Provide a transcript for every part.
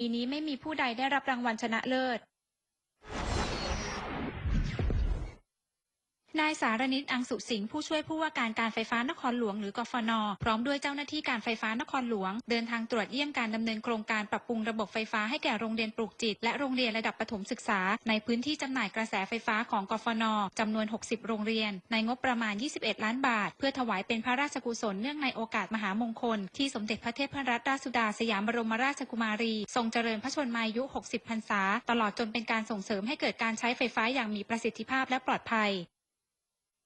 ปีนี้ไม่มีผู้ใดได้รับรางวัลชนะเลิศ นายสารนิตอังสุสิงห์ผู้ช่วยผู้ว่าการการไฟฟ้านครหลวงหรือกฟน พร้อมด้วยเจ้าหน้าที่การไฟฟ้านครหลวง เดินทางตรวจเยี่ยมการดำเนินโครงการปรับปรุงระบบไฟฟ้าให้แก่โรงเรียนปลูกจิต และโรงเรียนระดับประถมศึกษา ในพื้นที่จำหน่ายกระแสไฟฟ้าของกฟนจำนวน 60 โรงเรียน ในงบประมาณ 21 ล้านบาท เพื่อถวายเป็นพระราชกุศลเนื่องในโอกาสมหามงคล ที่สมเด็จพระเทพรัตนราชสุดาสยามบรมราชกุมารี ทรงเจริญพระชนมายุ 60 พรรษา ตลอดจนเป็นการส่งเสริมให้เกิดการใช้ไฟฟ้าอย่างมีประสิทธิภาพและปลอดภัย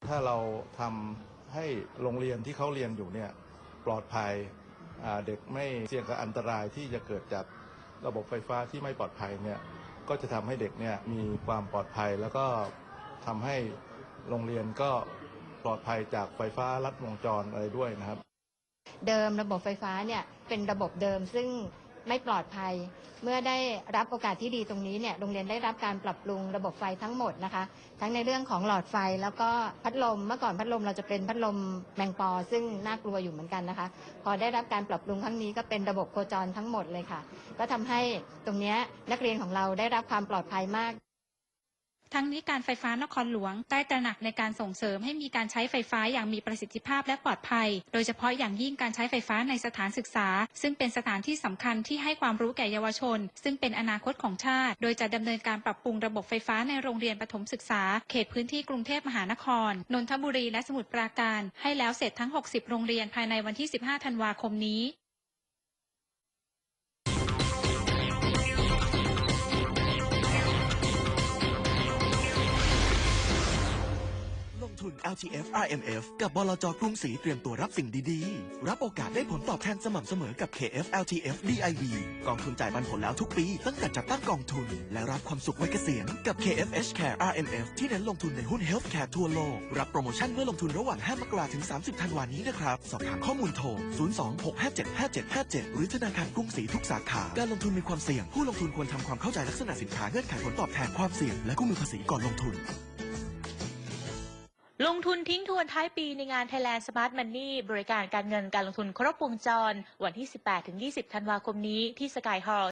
ถ้าเราทำให้โรงเรียนที่เขาเรียนอยู่เนี่ยปลอดภัยเด็กไม่เสี่ยงกับอันตรายที่จะเกิดจากระบบไฟฟ้าที่ไม่ปลอดภัยเนี่ยก็จะทำให้เด็กเนี่ยมีความปลอดภัยแล้วก็ทำให้โรงเรียนก็ปลอดภัยจากไฟฟ้าลัดวงจรอะไรด้วยนะครับ เดิมระบบไฟฟ้าเนี่ยเป็นระบบเดิมซึ่ง ไม่ปลอดภัย เมื่อได้รับโอกาสที่ดีตรงนี้เนี่ยโรงเรียนได้รับการปรับปรุงระบบไฟทั้งหมดนะคะ ทั้งในเรื่องของหลอดไฟแล้วก็พัดลมเมื่อก่อนพัดลมเราจะเป็นพัดลมแมงปอ ซึ่งน่ากลัวอยู่เหมือนกันนะคะ พอได้รับการปรับปรุงครั้งนี้ก็เป็นระบบโคจรทั้งหมดเลยค่ะ ก็ทำให้ตรงนี้นักเรียนของเราได้รับความปลอดภัยมาก ทั้งนี้การไฟฟ้านครหลวงได้ตระหนักในการส่งเสริมให้มีการใช้ไฟฟ้าอย่างมีประสิทธิภาพและปลอดภัย โดยเฉพาะอย่างยิ่งการใช้ไฟฟ้าในสถานศึกษา ซึ่งเป็นสถานที่สำคัญที่ให้ความรู้แก่เยาวชน ซึ่งเป็นอนาคตของชาติ โดยจะดำเนินการปรับปรุงระบบไฟฟ้าในโรงเรียนประถมศึกษา เขตพื้นที่กรุงเทพมหานคร นนทบุรีและสมุทรปราการ ให้แล้วเสร็จทั้ง 60 โรงเรียนภายในวันที่ 15 ธันวาคมนี้ LTF RMF กับบลจกรุงศรีเตรียมตัวรับสิ่งดีๆ รับโอกาสได้ผลตอบแทนสม่ำเสมอกับ KF LTF DIB กองทุนจ่ายปันผลแล้วทุกปี ตั้งแต่จัดตั้งกองทุน และรับความสุขไวัยเกษียณกับ KFH Care RMF ที่เน้นลงทุนในหุ้น Healthcare ทั่วโลก รับโปรโมชั่นเมื่อลงทุนระหว่าง 5 มกราถึง 30 ธันวานี้นะครับ สอบถามข้อมูลโทร 026575757 หรือธนาคารกรุงศรีทุกสาขา การลงทุนมีความเสี่ยง ผู้ลงทุนควรทำความเข้าใจลักษณะสินค้าเงื่อนไขผลตอบแทนความเสี่ยงและกู้มือภาษีก่อนลงทุน ลงทุนทิ้งทวนท้ายปีในงาน Thailand Smart Money บริการการเงินการลงทุนครบวงจร วันที่ 18-20 ธันวาคมนี้ที่สกายฮอล